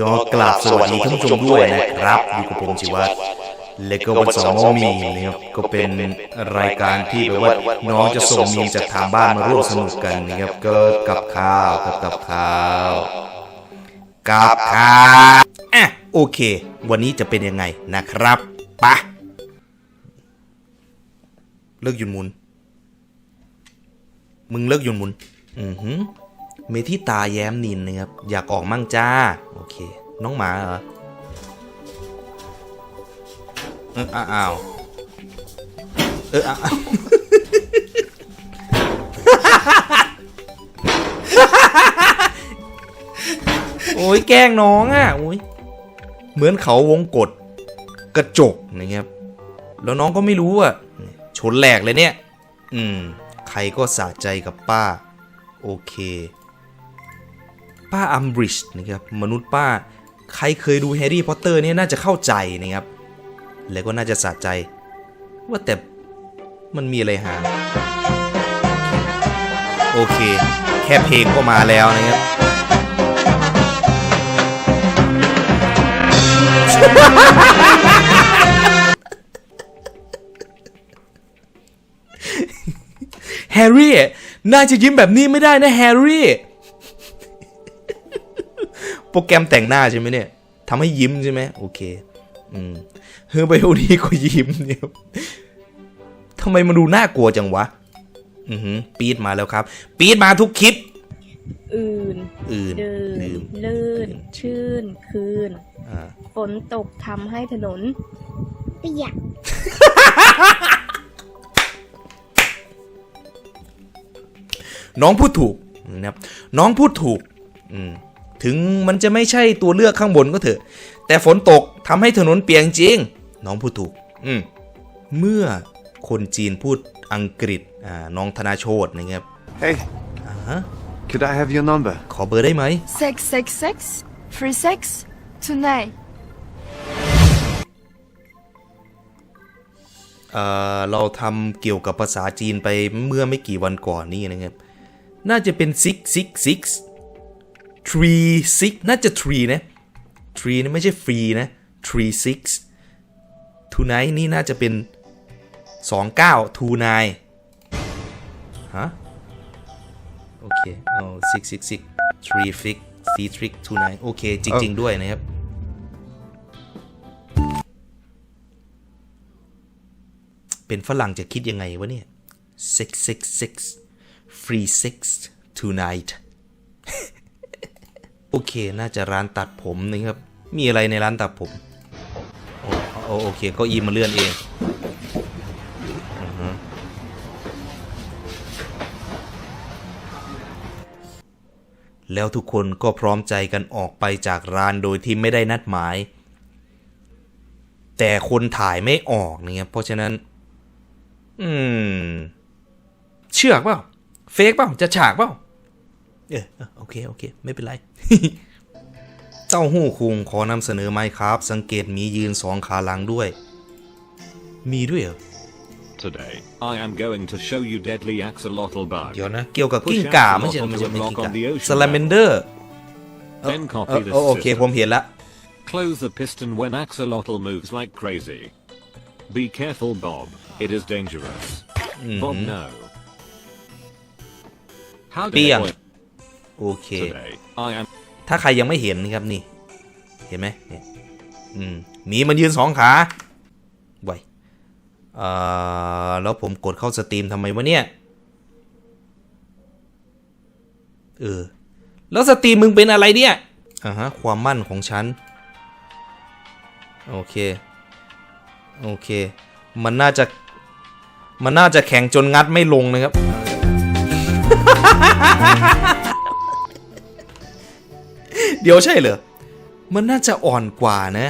ก็กราบสวัสดีท่านผู้ชมด้วยนะครับอยู่กับผมชิวัตและก็วันสาร์มอมีนะครับก็เป็นรายการที่แบบว่าน้องจะส่งมีจากทางบ้านมาร่วมสนุกกันนะครับก็กับข้าวกับกับข้าวกับข้าวอะโอเค วันนี้จะเป็นยังไงนะครับปะเลิกหยุนมุน มึงเลิกหยุนมุน อือหือ เมที่ตาแย้มนินนะครับ อยากออกมั่งจ้า โอเค น้องหมาเหรอเอออ้าวเอออ้าวโอ้ยแกล้งน้องอะโอ้ยเหมือนเขาวงกดกระจกนะครับ แล้วน้องก็ไม่รู้อะ ชนแหลกเลยเนี่ย อืม ใครก็สะใจกับป้า โอเค ป้าอัมบริดจ์นะครับมนุษย์ป้า ใครเคยดูแฮร์รี่พอตเตอร์เนี่ยน่าจะเข้าใจนะครับ แล้วก็น่าจะสะใจ ว่าแต่มันมีอะไรหา โอเค แค่เพลงก็มาแล้วนะครับ แฮร์รี่ น่าจะยิ้มแบบนี้ไม่ได้นะแฮร์รี่ รแกรมแต่งหน้าใช่ไหมเนี่ยทำให้ยิ้มใช่ไหมโอเค อืมเฮ้ยไบโอนี้ก็ยิ้มเนี่ยทำไมมันดูน่ากลัวจังวะ อือหือปีดมาแล้วครับ ปีดมาทุกคลิป อื่น อื่นเดินลืมลื่น ชื่น คืน อ่า ฝนตกทำให้ถนน เปียก น้องพูดถูกนะครับ น้องพูดถูก อืม ถึงมันจะไม่ใช่ตัวเลือกข้างบนก็เถอะ แต่ฝนตกทำให้ถนนเปียกจริง น้องพูดถูก อืมเมื่อคนจีนพูดอังกฤษอ่าน้องธนาโชตนะครับ Hey, อ่าฮะ could I have your number? ขอเบอร์ได้ไหม Sex, sex, sex. Free sex. Tonight. เอ่อเราทำเกี่ยวกับภาษาจีนไปเมื่อไม่กี่วันก่อนนี่นะครับ น่าจะเป็น six six six three six น่าจะ three นะ three นะไม่ใช่ free นะ three six tonight นี่น่าจะเป็น29 tonight ฮะ โอเคเอา six six six three fix three trick tonight โอเค จริง ๆ ด้วยนะครับเป็นฝรั่งจะคิดยังไงวะเนี่ย six six six free six tonight โอเค น่าจะร้านตัดผมนะครับ มีอะไรในร้านตัดผม โอโอโอเค ก็อีมาเลื่อนเองอแล้วทุกคนก็พร้อมใจกันออกไปจากร้านโดยที่ไม่ได้นัดหมาย แต่คนถ่ายไม่ออกนะครับเพราะฉะนั้น อืม เชือกเปล่า เฟกเปล่า จะฉากเปล่า เออเออโอเค โอเค ไม่เป็นไร เต้าหู้คุงขอนำเสนอไหมครับ สังเกตมียืนสองขาหลังด้วย มีด้วยเหรอ Today, I am going to show you deadly axolotl bug. เดี๋ยวนะ เกี่ยวกับกิ้งก่าไม่ใช่ไม่ใช่ไม่ใช่กิ้งก่าสลาเมนเดอร์ Then copy this โอเคผม system. เห็นละ Close the piston when axolotl moves like crazy. Be careful, Bob. It is dangerous. Bob, no. How dare Piang. I- โอเค Today, I am ถ้าใครยังไม่เห็นนะครับนี่ เห็นไหมเนี่ยอืมหมีมันยืนสองขาไว้เอ่อแล้วผมกดเข้าสตรีมทำไมวะเนี่ย เออ แล้วสตรีมมึงเป็นอะไรเนี่ย อ่าฮะ ความมั่นของฉัน โอเค โอเค มันน่าจะ มันน่าจะแข็งจนงัดไม่ลงนะครับ เดี๋ยวใช่เหรอ มันน่าจะอ่อนกว่านะ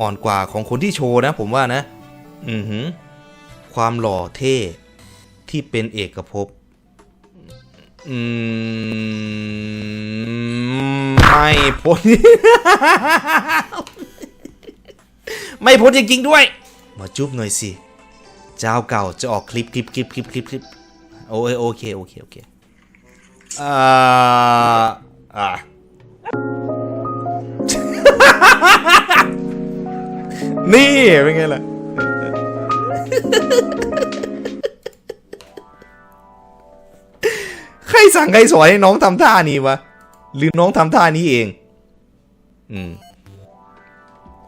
อ่อนกว่าของคนที่โชว์นะ ผมว่านะ อือหือ ความหล่อเท่ที่เป็นเอกภพอืมไม่พ้นไม่พ้นจริงๆด้วย มาจุ๊บหน่อยสิ เจ้าเก่าจะออกคลิปคลิปคลิปคลิปคลิปคลิปโอ้ยโอเคโอเคโอเคอ่าอ่า นี่เป็นไงล่ะ ใครสั่งใครสอนให้น้องทำท่านี้วะ หรือน้องทำท่านี้เอง อืม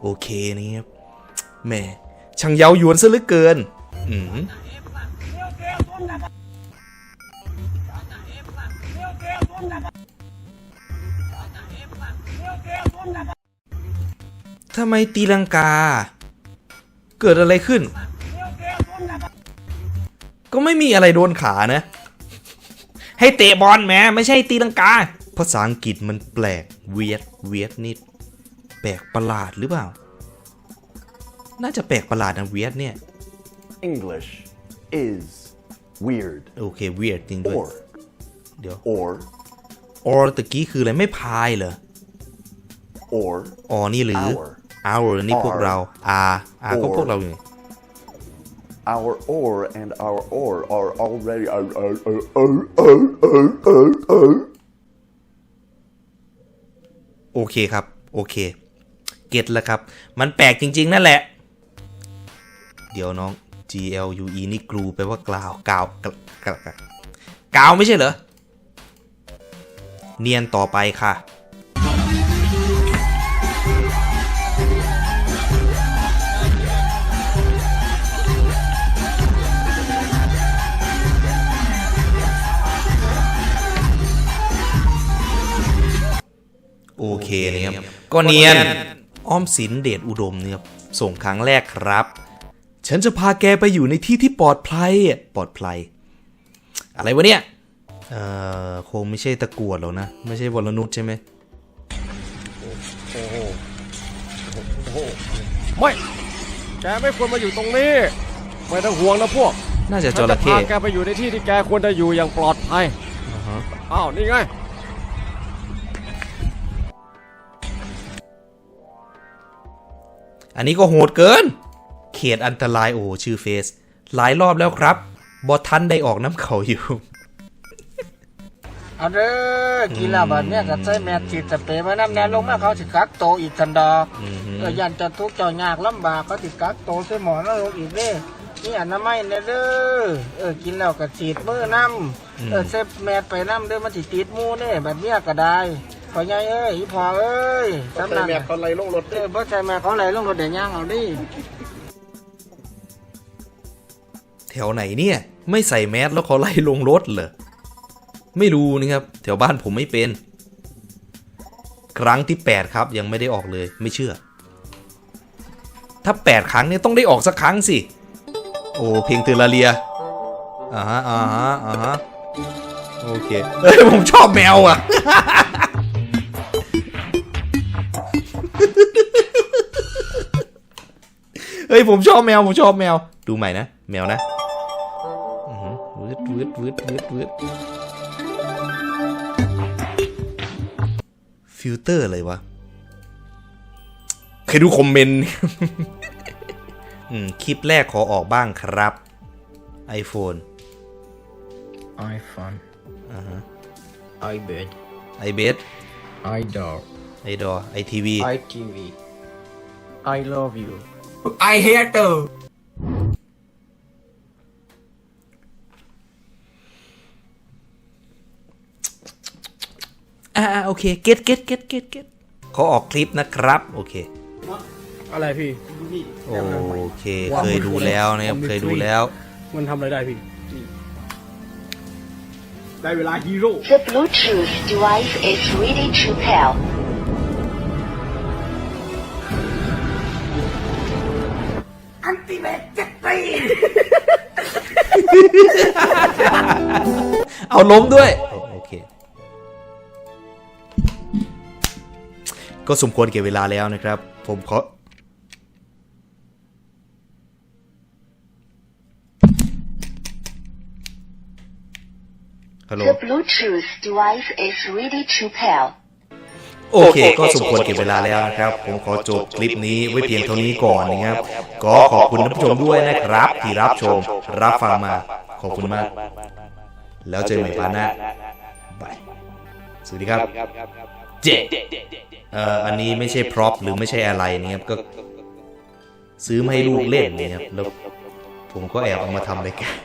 โอเคนี่ครับ แม่ช่างเย้ายวนซะเหลือเกิน อืม ทำไมตีลังกา เกิดอะไรขึ้น ก็ไม่มีอะไรโดนขานะ ให้เตะบอลแหมไม่ใช่ตีลังกา ภาษาอังกฤษมันแปลกเวียดเวียดนิด แปลกประหลาดหรือเปล่า น่าจะแปลกประหลาดนะเวียดเนี่ย English is weird. โอเคเวียดจริงด้วย Or, เดี๋ยว or, or ตะกี้คืออะไรไม่พายเหรอ or, อ๋อนี่หรือ Our our นี่พวกเรา r r ก็ Or พวกเราอยู่ไง our or and our or are already. Uh, uh, uh, uh, uh, uh, uh, uh. โอเคครับ โอเค เก็ตแล้วครับ มันแปลกจริง ๆ นั่นแหละ เดี๋ยวน้อง G L U E นี่กลูแปลว่ากล่าวกล่าวกล่าวกล่าวกล่าวไม่ใช่เหรอ เนียนต่อไปค่ะ ก็เนียน อ้อมสินเดชอุดมเนี่ยครับส่งครั้งแรกครับ ฉันจะพาแกไปอยู่ในที่ที่ปลอดภัยอะปลอดภัย อะไรวะเนี่ย เอ่อ คงไม่ใช่ตะกรวดหรอกนะ ไม่ใช่วรนุชใช่ไหมไม่ แกไม่ควรมาอยู่ตรงนี้ ไม่ต้องห่วงนะพวกน่าจะจฉันระจะเข้พาแกไปอยู่ในที่ที่แกควรจะอยู่อย่างปลอดภัยอ้าว นี่ไง อันนี้ก็โหดเกิน เขตอันตรายโอ้โหชื่อเฟซหลายรอบแล้วครับบอทันได้ออกน้ำเขาอยู่ เอาเด้อกินแล้วบัดเนี้ยก็ใส่แมสฉีดสเปรย์ไว้น้ำแน่ลงมาเขาสิกักโตวอีกกันดอกอือหือ เออยันจะทุกข์เจ้ายากลำบากเขาสิกักโตวใส่หมอนแล้วลงอีกเด้นี่อนามัยเนี่ยเด้อเออกินแล้วก็ฉีดมือน้ำเออเซฟแมสไปน้ำเด้อมันสิติดหมูเด้แบบเนี้ยก็ได้ พ่อใหญ่เอ้ยอีพ่อเอ้ยสำนักเขาไหลลงรถเออบ่ใช่แม่เขาไหลลงรถเดี๋ยวย่างเอาดิแถวไหนเนี่ย ไม่ใส่แมสแล้วเขาไล่ลงรถเหรอไม่รู้นะครับ แถวบ้านผมไม่เป็น ครั้งที่ 8 ครับยังไม่ได้ออกเลยไม่เชื่อ ถ้า 8 ครั้งเนี่ยต้องได้ออกสักครั้งสิ โอ้เพลงเทอร์เรียอ่าฮะอ่าฮะอ่าฮะโอเคเฮ้ยผมชอบแมวอะ เฮ้ยผมชอบแมวผมชอบแมว ดูใหม่นะแมวนะอื้อหือวืดวืดวืดวืดวืดฟิลเตอร์อะไรวะเคยดูคอมเมนต์อืมคลิปแรกขอออกบ้างครับ iPhone iPhone, อ่าฮะ iBed, iBet iDoll, iDoor iTV iTV. I love you. I hate you. อ่าโอเค เก็ตเก็ตเก็ตเก็ตเก็ตขอออกคลิปนะครับ โอเค อะไรพี่ โอเค เคยดูแล้วนะครับเคยดูแล้ว มันทำอะไรได้พี่ ได้เวลาฮีโร่ The Bluetooth device is ready to pair. เอาล้มด้วย โอเค ก็สมควรเก็บเวลาแล้วนะครับ ผมขอฮัลโหล The Bluetooth device is ready to pair. โอเค ก็สมควรเก็บเวลาแล้วนะครับ ผมขอจบคลิปนี้ไว้เพียงเท่านี้ก่อนนะครับ ก็ขอบคุณท่านผู้ชมด้วยนะครับ ที่รับชม รับฟังมา ขอบคุณมาก แล้วเจอกันใหม่พาร์ทหน้าบายสวัสดีครับ เจเอ่ออันนี้ไม่ใช่พร็อพหรือไม่ใช่อะไรนะครับก็ ซื้อมาให้ลูกเล่นเนี่ยครับแล้วผมก็แอบเอามาทำรายการ